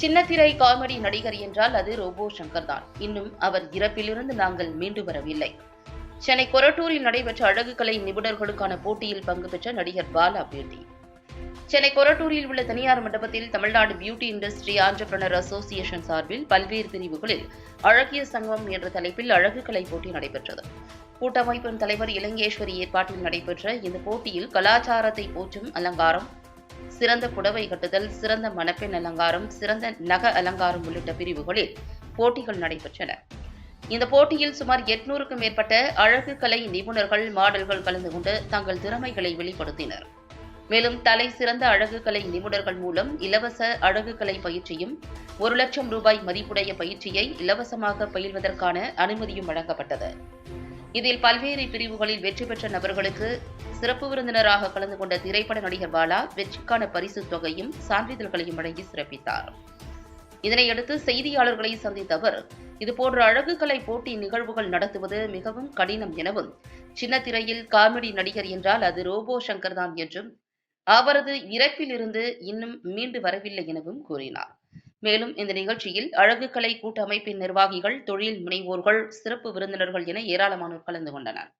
சின்னத்திரை காமெடி நடிகர் என்றால் அது ரோபோ சங்கர் தான் இன்னும் அவர் இறப்பிலிருந்து நாங்கள் மீண்டு வரவில்லை. சென்னை கொரட்டூரில் நடைபெற்ற அழகுக்கலை நிபுணர்களுக்கான போட்டியில் பங்கு பெற்ற நடிகர் பாலா பேட்டி. சென்னை கொரட்டூரில் உள்ள தனியார் மண்டபத்தில் Tamil Nadu beauty industry entrepreneur association சார்பில் பல்வேறு பிரிவுகளில் அழகிய சங்கம் என்ற தலைப்பில் அழகுக்கலை போட்டி நடைபெற்றது. கூட்டமைப்பின் தலைவர் இலங்கேஸ்வரி ஏற்பாட்டில் நடைபெற்ற இந்த போட்டியில் கலாச்சாரத்தை போற்றும் அலங்காரம் சிறந்த புடவை கட்டுதல் சிறந்த மணப்பெண் அலங்காரம் சிறந்த நக அலங்காரம் உள்ளிட்ட பிரிவுகளில் போட்டிகள் நடைபெற்றன. இந்த போட்டியில் சுமார் எட்நூறுக்கும் மேற்பட்ட அழகு கலை நிபுணர்கள் மாடல்கள் கலந்து கொண்டு தங்கள் திறமைகளை வெளிப்படுத்தினர். மேலும் தலை சிறந்த அழகு கலை நிபுணர்கள் மூலம் இலவச அழகு கலை பயிற்சியும் ஒரு லட்சம் ரூபாய் மதிப்புடைய பயிற்சியை இலவசமாக பயில்வதற்கான அனுமதியும் வழங்கப்பட்டது. இதில் பல்வேறு பிரிவுகளில் வெற்றி பெற்ற நபர்களுக்கு சிறப்பு விருந்தினராக கலந்து கொண்ட திரைப்பட நடிகர் பாலா வெற்றிக்கான பரிசு தொகையும் சான்றிதழ்களையும் வழங்கி சிறப்பித்தார். இதனையடுத்து செய்தியாளர்களை சந்தித்த அவர் இதுபோன்ற அழகுக்கலை போட்டி நிகழ்வுகள் நடத்துவது மிகவும் கடினம் எனவும் சின்ன திரையில் காமெடி நடிகர் என்றால் அது ரோபோ சங்கர் தான் என்றும் அவரது இறப்பிலிருந்து இன்னும் மீண்டு வரவில்லை எனவும் கூறினார். மேலும் இந்த நிகழ்ச்சியில் அழகுக்கலை கூட்டமைப்பின் நிர்வாகிகள் தொழில் முனைவோர்கள் சிறப்பு விருந்தினர்கள் என ஏராளமானோர் கலந்து கொண்டனர்.